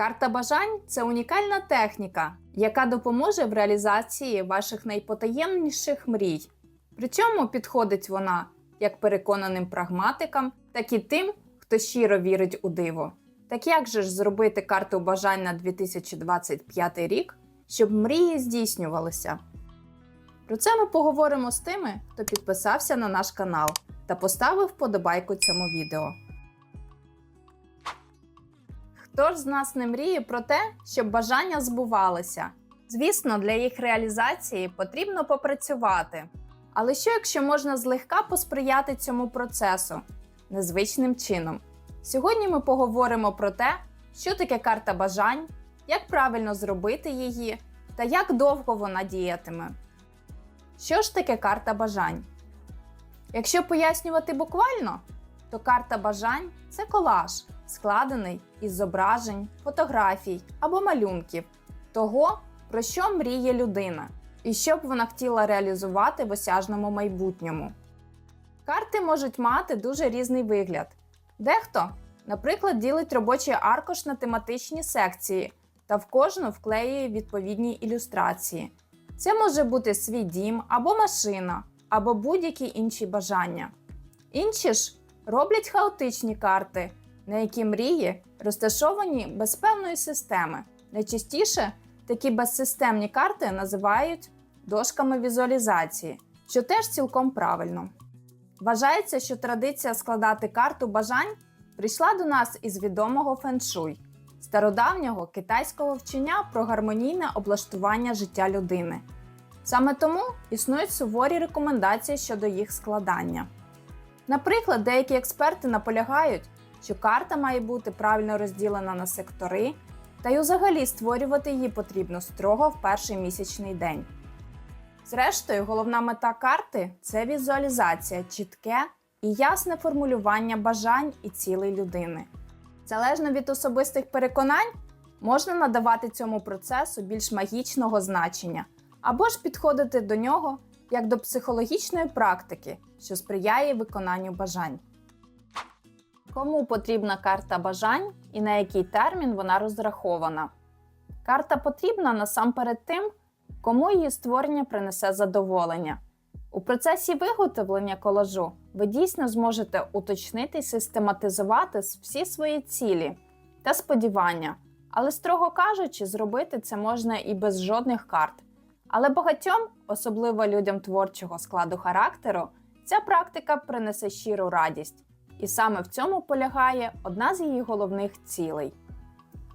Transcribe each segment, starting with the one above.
Карта бажань це унікальна техніка, яка допоможе в реалізації ваших найпотаємніших мрій. Причому підходить вона як переконаним прагматикам, так і тим, хто щиро вірить у диво. Так як же ж зробити карту бажань на 2025 рік, щоб мрії здійснювалися? Про це ми поговоримо з тими, хто підписався на наш канал та поставив вподобайку цьому відео. Хто ж з нас не мріє про те, щоб бажання збувалися? Звісно, для їх реалізації потрібно попрацювати. Але що якщо можна злегка посприяти цьому процесу незвичним чином? Сьогодні ми поговоримо про те, що таке карта бажань, як правильно зробити її та як довго вона діятиме. Що ж таке карта бажань? Якщо пояснювати буквально, то карта бажань це колаж, складений із зображень, фотографій або малюнків того, про що мріє людина, і що б вона хотіла реалізувати в осяжному майбутньому. Карти можуть мати дуже різний вигляд. Дехто, наприклад, ділить робочий аркуш на тематичні секції та в кожну вклеює відповідні ілюстрації. Це може бути свій дім або машина, або будь-які інші бажання. Інші ж роблять хаотичні карти, на які мрії розташовані без певної системи. Найчастіше такі безсистемні карти називають дошками візуалізації, що теж цілком правильно. Вважається, що традиція складати карту бажань прийшла до нас із відомого феншуй, стародавнього китайського вчення про гармонійне облаштування життя людини. Саме тому існують суворі рекомендації щодо їх складання. Наприклад, деякі експерти наполягають, що карта має бути правильно розділена на сектори, та й взагалі створювати її потрібно строго в перший місячний день. Зрештою, головна мета карти це візуалізація, чітке і ясне формулювання бажань і цілей людини. Залежно від особистих переконань, можна надавати цьому процесу більш магічного значення або ж підходити до нього як до психологічної практики, що сприяє виконанню бажань. Кому потрібна карта бажань і на який термін вона розрахована? Карта потрібна насамперед тим, кому її створення принесе задоволення. У процесі виготовлення колажу ви дійсно зможете уточнити і систематизувати всі свої цілі та сподівання, але, строго кажучи, зробити це можна і без жодних карт. Але багатьом, особливо людям творчого складу характеру, ця практика принесе щиру радість, і саме в цьому полягає одна з її головних цілей.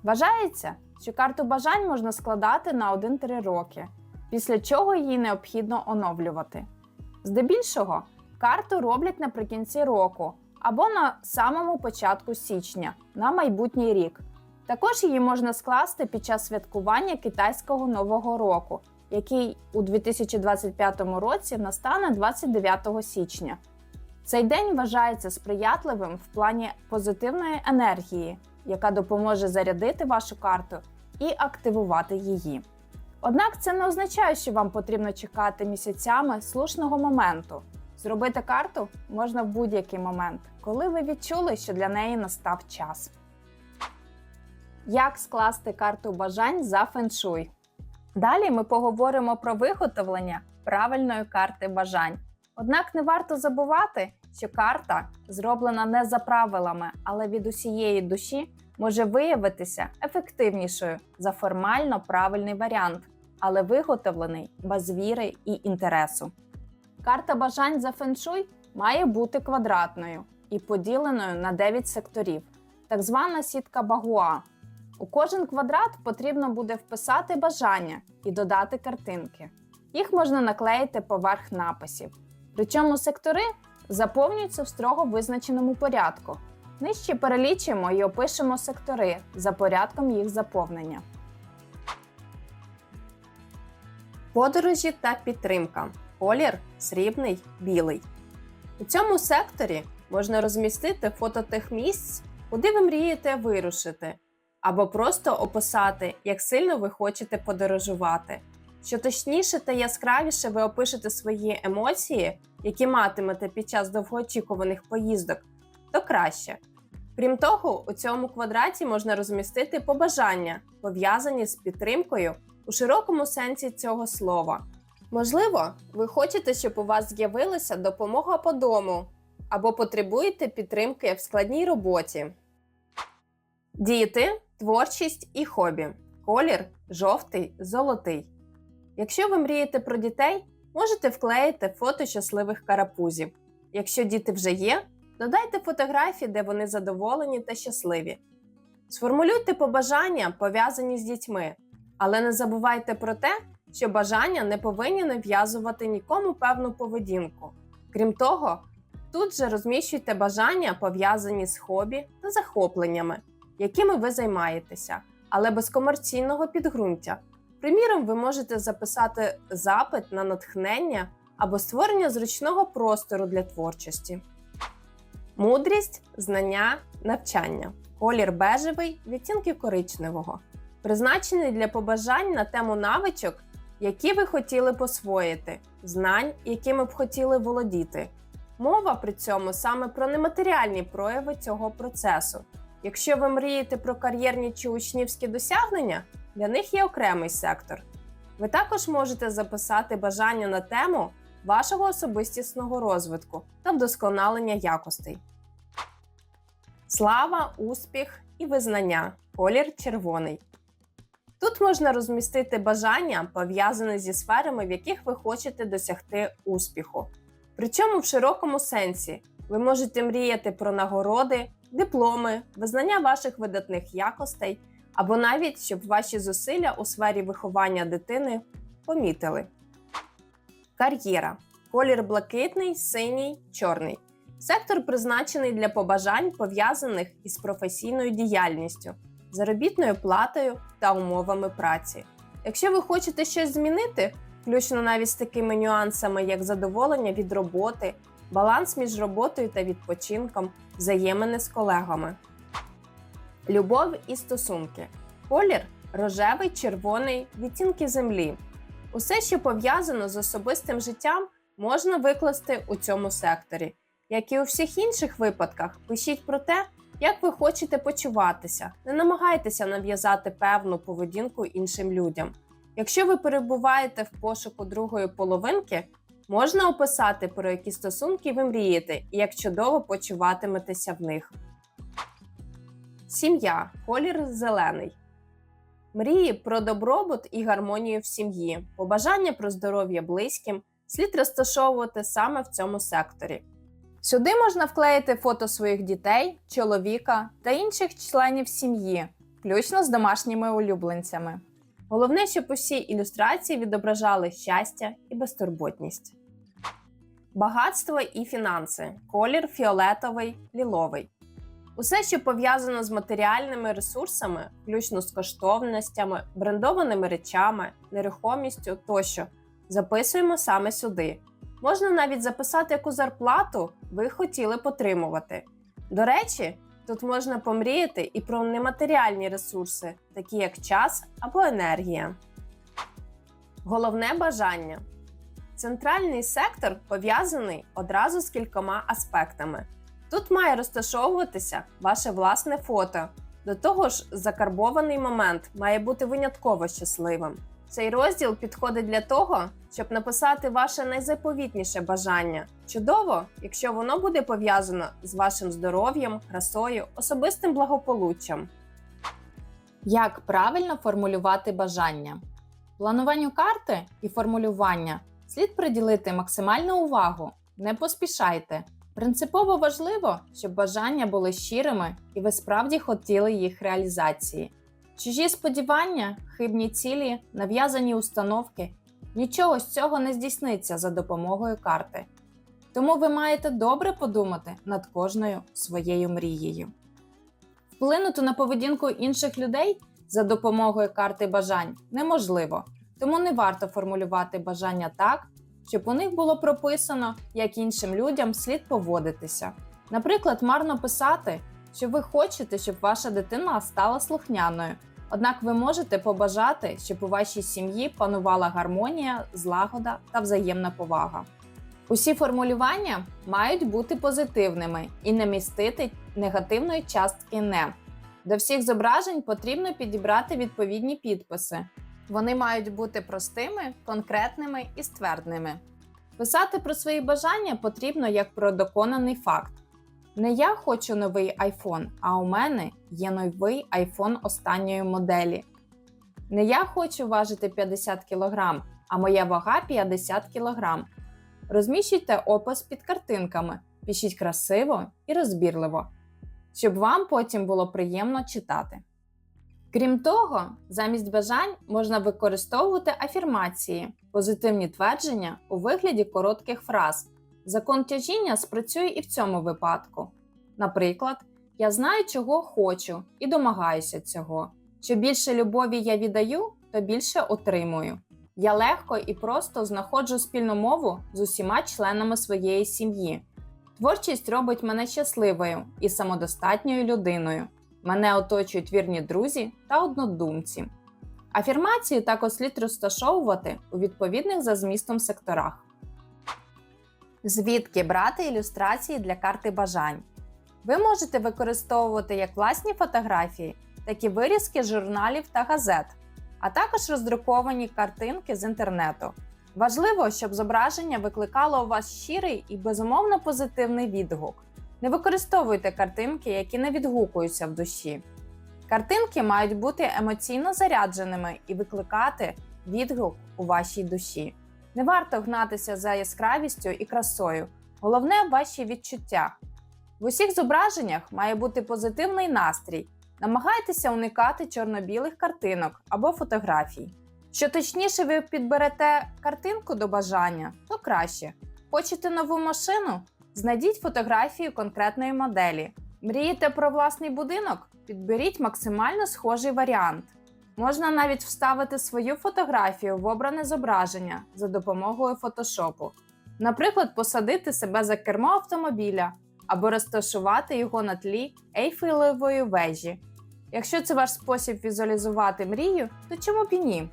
Вважається, що карту бажань можна складати на 1-3 роки, після чого її необхідно оновлювати. Здебільшого карту роблять наприкінці року або на самому початку січня на майбутній рік. Також її можна скласти під час святкування китайського нового року, який у 2025 році настане 29 січня. Цей день вважається сприятливим в плані позитивної енергії, яка допоможе зарядити вашу карту і активувати її. Однак це не означає, що вам потрібно чекати місяцями слушного моменту. Зробити карту можна в будь-який момент, коли ви відчули, що для неї настав час. Як скласти карту бажань за феншуй? Далі ми поговоримо про виготовлення правильної карти бажань. Однак не варто забувати, що карта, зроблена не за правилами, але від усієї душі, може виявитися ефективнішою за формально правильний варіант, але виготовлений без віри і інтересу. Карта бажань за феншуй має бути квадратною і поділеною на 9 секторів, так звана сітка багуа. У кожен квадрат потрібно буде вписати бажання і додати картинки. Їх можна наклеїти поверх написів. Причому сектори заповнюються в строго визначеному порядку. Нижче перелічимо і опишемо сектори за порядком їх заповнення. Подорожі та підтримка. Колір срібний, білий. У цьому секторі можна розмістити фото тих місць, куди ви мрієте вирушити, або просто описати, як сильно ви хочете подорожувати. Що точніше та яскравіше ви опишете свої емоції, які матимете під час довгоочікуваних поїздок, то краще. Крім того, у цьому квадраті можна розмістити побажання, пов'язані з підтримкою у широкому сенсі цього слова. Можливо, ви хочете, щоб у вас з'явилася допомога по дому або потребуєте підтримки в складній роботі. Діти, творчість і хобі. Колір жовтий, золотий. Якщо ви мрієте про дітей, можете вклеїти фото щасливих карапузів. Якщо діти вже є, додайте фотографії, де вони задоволені та щасливі. Сформулюйте побажання, пов'язані з дітьми, але не забувайте про те, що бажання не повинні нав'язувати нікому певну поведінку. Крім того, тут же розміщуйте бажання, пов'язані з хобі та захопленнями, якими ви займаєтеся, але без комерційного підґрунтя. Приміром, ви можете записати запит на натхнення або створення зручного простору для творчості. Мудрість, знання, навчання. Колір бежевий, відтінки коричневого. Призначений для побажань на тему навичок, які ви хотіли посвоїти, знань, якими б хотіли володіти. Мова при цьому саме про нематеріальні прояви цього процесу. Якщо ви мрієте про кар'єрні чи учнівські досягнення, для них є окремий сектор. Ви також можете записати бажання на тему вашого особистісного розвитку та вдосконалення якостей. Слава, успіх і визнання. Колір червоний. Тут можна розмістити бажання, пов'язане зі сферами, в яких ви хочете досягти успіху. Причому в широкому сенсі ви можете мріяти про нагороди, дипломи, визнання ваших видатних якостей або навіть щоб ваші зусилля у сфері виховання дитини помітили. Кар'єра. Колір блакитний, синій, чорний. Сектор призначений для побажань, пов'язаних із професійною діяльністю, заробітною платою та умовами праці. Якщо ви хочете щось змінити, включно навіть з такими нюансами, як задоволення від роботи, баланс між роботою та відпочинком, взаємини з колегами. Любов і стосунки. Колір рожевий, червоний, відтінки землі. Усе, що пов'язано з особистим життям, можна викласти у цьому секторі. Як і у всіх інших випадках, пишіть про те, як ви хочете почуватися. Не намагайтеся нав'язати певну поведінку іншим людям. Якщо ви перебуваєте в пошуку другої половинки, можна описати, про які стосунки ви мрієте і як чудово почуватиметеся в них. Сім'я колір зелений. Мрії про добробут і гармонію в сім'ї, побажання про здоров'я близьким слід розташовувати саме в цьому секторі. Сюди можна вклеїти фото своїх дітей, чоловіка та інших членів сім'ї, включно з домашніми улюбленцями. Головне, щоб усі ілюстрації відображали щастя і безтурботність. Багатство і фінанси. Колір фіолетовий, ліловий. Усе, що пов'язано з матеріальними ресурсами, включно з коштовностями, брендованими речами, нерухомістю тощо, записуємо саме сюди. Можна навіть записати, яку зарплату ви хотіли б отримувати. До речі, тут можна помріяти і про нематеріальні ресурси, такі як час або енергія. Головне бажання. Центральний сектор пов'язаний одразу з кількома аспектами. Тут має розташовуватися ваше власне фото. До того ж, закарбований момент має бути винятково щасливим. Цей розділ підходить для того, щоб написати ваше найзаповітніше бажання. Чудово, якщо воно буде пов'язано з вашим здоров'ям, красою, особистим благополуччям. Як правильно формулювати бажання? Плануванню карти і формулювання слід приділити максимальну увагу. Не поспішайте. Принципово важливо, щоб бажання були щирими і ви справді хотіли їх реалізації. Чужі сподівання, хибні цілі, нав'язані установки нічого з цього не здійсниться за допомогою карти. Тому ви маєте добре подумати над кожною своєю мрією. Вплинути на поведінку інших людей за допомогою карти бажань неможливо, тому не варто формулювати бажання так, щоб у них було прописано, як іншим людям слід поводитися. Наприклад, марно писати, що ви хочете, щоб ваша дитина стала слухняною. Однак ви можете побажати, щоб у вашій сім'ї панувала гармонія, злагода та взаємна повага. Усі формулювання мають бути позитивними і не містити негативної частки не. До всіх зображень потрібно підібрати відповідні підписи. Вони мають бути простими, конкретними і ствердними. Писати про свої бажання потрібно як про доконаний факт. Не я хочу новий iPhone, а у мене є новий iPhone останньої моделі. Не я хочу важити 50 кг, а моя вага 50 кг. Розміщуйте опис під картинками, пишіть красиво і розбірливо, щоб вам потім було приємно читати. Крім того, замість бажань можна використовувати афірмації, позитивні твердження у вигляді коротких фраз. Закон тяжіння спрацює і в цьому випадку. Наприклад, я знаю, чого хочу і домагаюся цього. Що більше любові я віддаю, то більше отримую. Я легко і просто знаходжу спільну мову з усіма членами своєї сім'ї. Творчість робить мене щасливою і самодостатньою людиною. Мене оточують вірні друзі та однодумці. Афірмації також слід розташовувати у відповідних за змістом секторах. Звідки брати ілюстрації для карти бажань? Ви можете використовувати як власні фотографії, так і вирізки журналів та газет, а також роздруковані картинки з інтернету. Важливо, щоб зображення викликало у вас щирий і безумовно позитивний відгук. Не використовуйте картинки, які не відгукуються в душі. Картинки мають бути емоційно зарядженими і викликати відгук у вашій душі. Не варто гнатися за яскравістю і красою. Головне ваші відчуття. В усіх зображеннях має бути позитивний настрій. Намагайтеся уникати чорно-білих картинок або фотографій. Що точніше ви підберете картинку до бажання, то краще. Хочете нову машину? Знайдіть фотографію конкретної моделі. Мрієте про власний будинок? Підберіть максимально схожий варіант. Можна навіть вставити свою фотографію в обране зображення за допомогою фотошопу. Наприклад, посадити себе за кермо автомобіля або розташувати його на тлі ейфелевої вежі. Якщо це ваш спосіб візуалізувати мрію, то чому б і ні?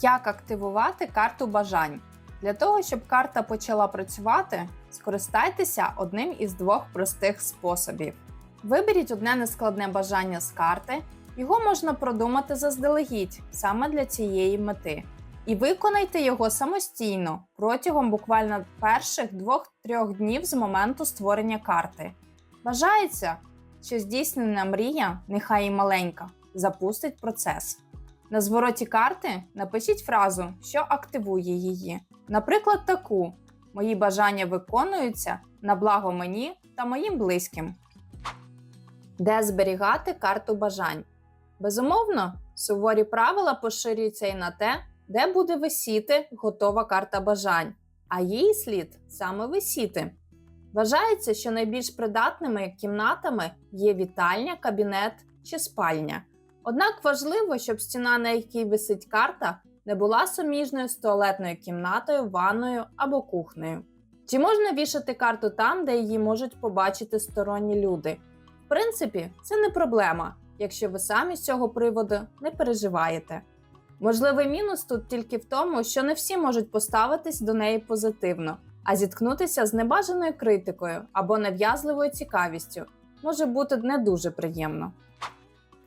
Як активувати карту бажань? Для того, щоб карта почала працювати, скористайтеся одним із двох простих способів. Виберіть одне нескладне бажання з карти, його можна продумати заздалегідь саме для цієї мети. І виконайте його самостійно протягом буквально перших 2-3 днів з моменту створення карти. Вважається, що здійснена мрія, нехай і маленька, запустить процес. На звороті карти напишіть фразу, що активує її. Наприклад, таку: Мої бажання виконуються на благо мені та моїм близьким. Де зберігати карту бажань? Безумовно, суворі правила поширюються і на те, де буде висіти готова карта бажань, а її слід саме висіти. Вважається, що найбільш придатними кімнатами є вітальня, кабінет чи спальня. Однак важливо, щоб стіна, на якій висить карта, не була суміжною з туалетною кімнатою, ванною або кухнею. Чи можна вішати карту там, де її можуть побачити сторонні люди? В принципі, це не проблема, якщо ви самі з цього приводу не переживаєте. Можливий мінус тут тільки в тому, що не всі можуть поставитись до неї позитивно, а зіткнутися з небажаною критикою або нав'язливою цікавістю може бути не дуже приємно.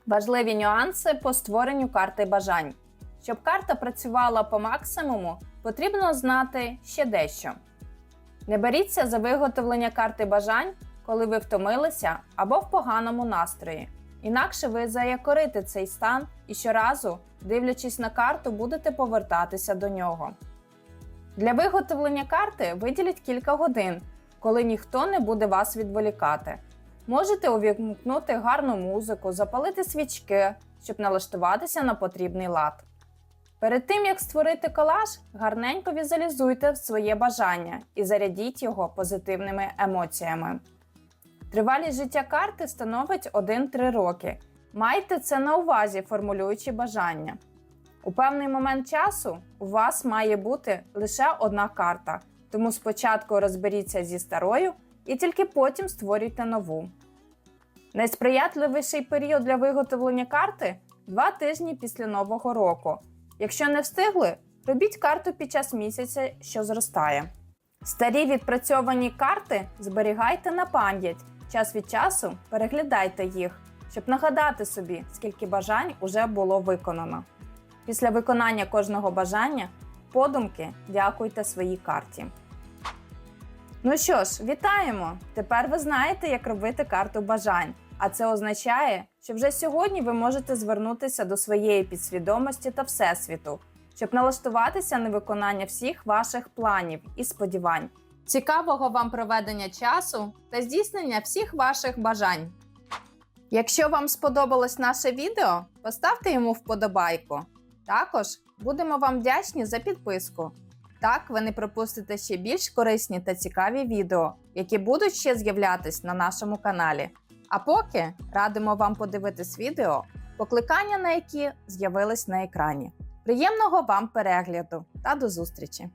Важливі нюанси по створенню карти бажань. Щоб карта працювала по максимуму, потрібно знати ще дещо. Не беріться за виготовлення карти бажань, коли ви втомилися або в поганому настрої. Інакше ви заякорите цей стан і щоразу, дивлячись на карту, будете повертатися до нього. Для виготовлення карти виділіть кілька годин, коли ніхто не буде вас відволікати. Можете увімкнути гарну музику, запалити свічки, щоб налаштуватися на потрібний лад. Перед тим як створити колаж, гарненько візуалізуйте своє бажання і зарядіть його позитивними емоціями. Тривалість життя карти становить 1-3 роки. Майте це на увазі, формулюючи бажання. У певний момент часу у вас має бути лише одна карта, тому спочатку розберіться зі старою і тільки потім створюйте нову. Найсприятливіший період для виготовлення карти 2 тижні після Нового року. Якщо не встигли, робіть карту під час місяця, що зростає. Старі відпрацьовані карти зберігайте на пам'ять час від часу переглядайте їх, щоб нагадати собі, скільки бажань уже було виконано. Після виконання кожного бажання подумки дякуйте своїй карті. Ну що ж, вітаємо! Тепер ви знаєте, як робити карту бажань. А це означає, що вже сьогодні ви можете звернутися до своєї підсвідомості та всесвіту, щоб налаштуватися на виконання всіх ваших планів і сподівань. Цікавого вам проведення часу та здійснення всіх ваших бажань. Якщо вам сподобалось наше відео, поставте йому вподобайку. Також будемо вам вдячні за підписку. Так ви не пропустите ще більш корисні та цікаві відео, які будуть ще з'являтись на нашому каналі. А поки радимо вам подивитись відео, покликання на які з'явились на екрані. Приємного вам перегляду та до зустрічі!